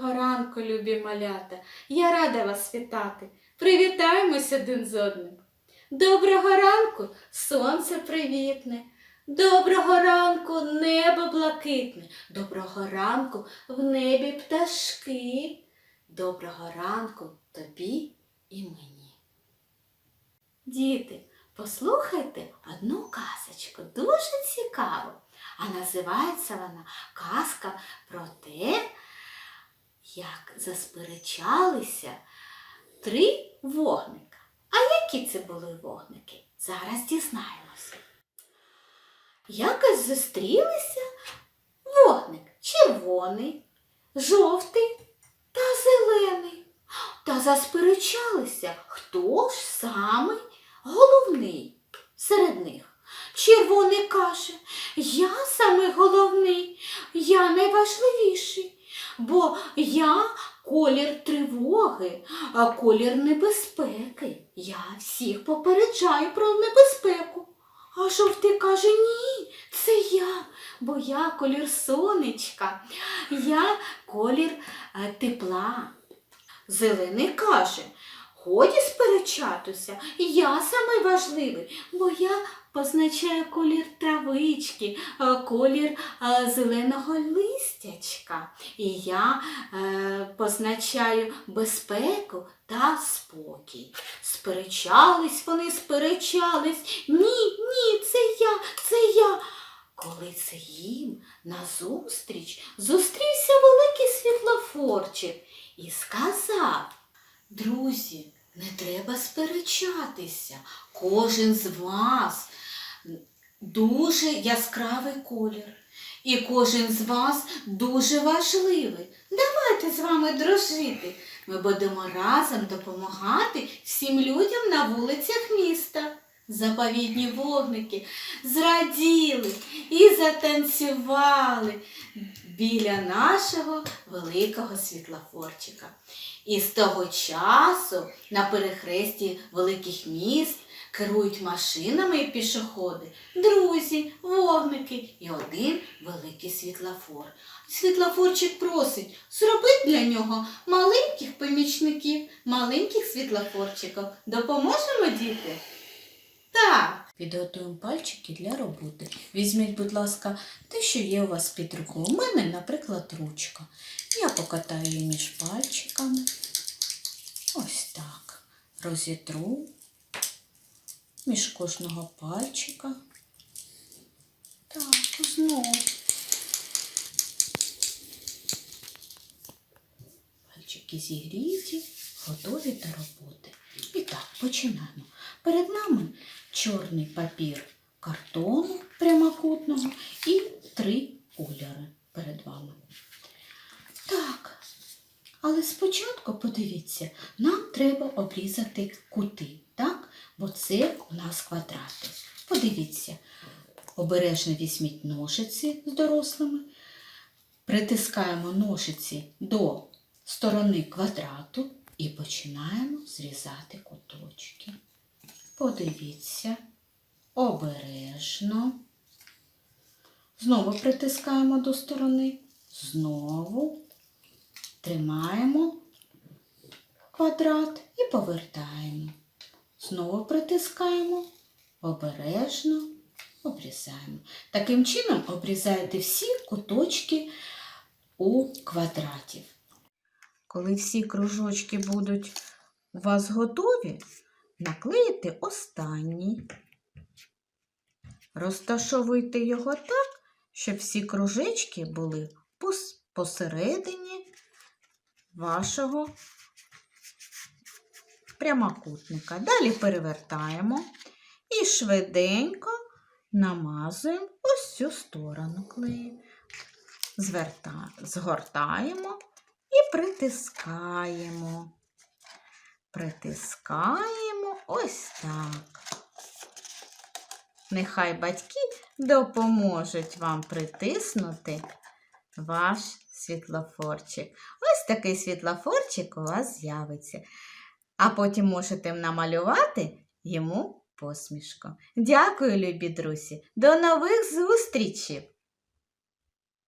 Доброго ранку, любі малята. Я рада вас вітати. Привітаємось один з одним. Доброго ранку, сонце привітне. Доброго ранку, небо блакитне. Доброго ранку в небі пташки. Доброго ранку тобі і мені. Діти, послухайте одну казочку, дуже цікаву. А називається вона Казка про те, як засперечалися три вогника. А які це були вогники? Зараз дізнаємося. Якось зустрілися вогник червоний, жовтий та зелений. Та засперечалися, хто ж самий головний серед них. Червоний каже, я самий головний, я найважливіший, бо я колір тривоги, а колір небезпеки. Я всіх попереджаю про небезпеку. А жовтий каже, ні, це я, бо я колір сонечка, я колір е, тепла. Зелений каже, годі сперечатися, я самий важливий, бо я позначаю колір травички, е, колір е, зеленого листячка. І я е, позначаю безпеку та спокій. Сперечались вони, сперечались. Ні, ні, це я, це я. Коли це їм назустріч зустрівся великий світлофорчик і сказав Друзі, не треба сперечатися. Кожен з вас дуже яскравий колір. І кожен з вас дуже важливий. Давайте з вами дружити. Ми будемо разом допомагати всім людям на вулицях міста. Заповідні вогники зраділи і затанцювали біля нашого великого світлофорчика. І з того часу на перехресті великих міст керують машинами і пішоходи, друзі, вогники і один великий світлофор. Світлофорчик просить зробити для нього маленьких помічників, маленьких світлофорчиків. Допоможемо, діти? Підготуємо пальчики для роботи. Візьміть, будь ласка, те, що є у вас під рукою. У мене, наприклад, ручка. Я покатаю її між пальчиками. Ось так. Розітру між кожного пальчика. Так, знову. Пальчики зігріті, готові до роботи. І так, починаємо. Перед нами чорний папір картону прямокутного і три кольори перед вами. Так, але спочатку подивіться, нам треба обрізати кути, так? Бо це у нас квадрати. Подивіться, обережно візьміть ножиці з дорослими, притискаємо ножиці до сторони квадрату і починаємо зрізати куточки. Подивіться, обережно. Знову притискаємо до сторони, знову тримаємо квадрат і повертаємо. Знову притискаємо, обережно обрізаємо. Таким чином обрізаєте всі куточки у квадраті. Коли всі кружочки будуть у вас готові, наклеїте останній. Розташовуйте його так, щоб всі кружечки були посередині вашого прямокутника. Далі перевертаємо і швиденько намазуємо ось цю сторону клею. Зверта... Згортаємо і притискаємо. Притискаємо ось так. Нехай батьки допоможуть вам притиснути ваш світлофорчик. Ось такий світлофорчик у вас з'явиться. А потім можете намалювати йому посмішку. Дякую, любі друзі! До нових зустрічей!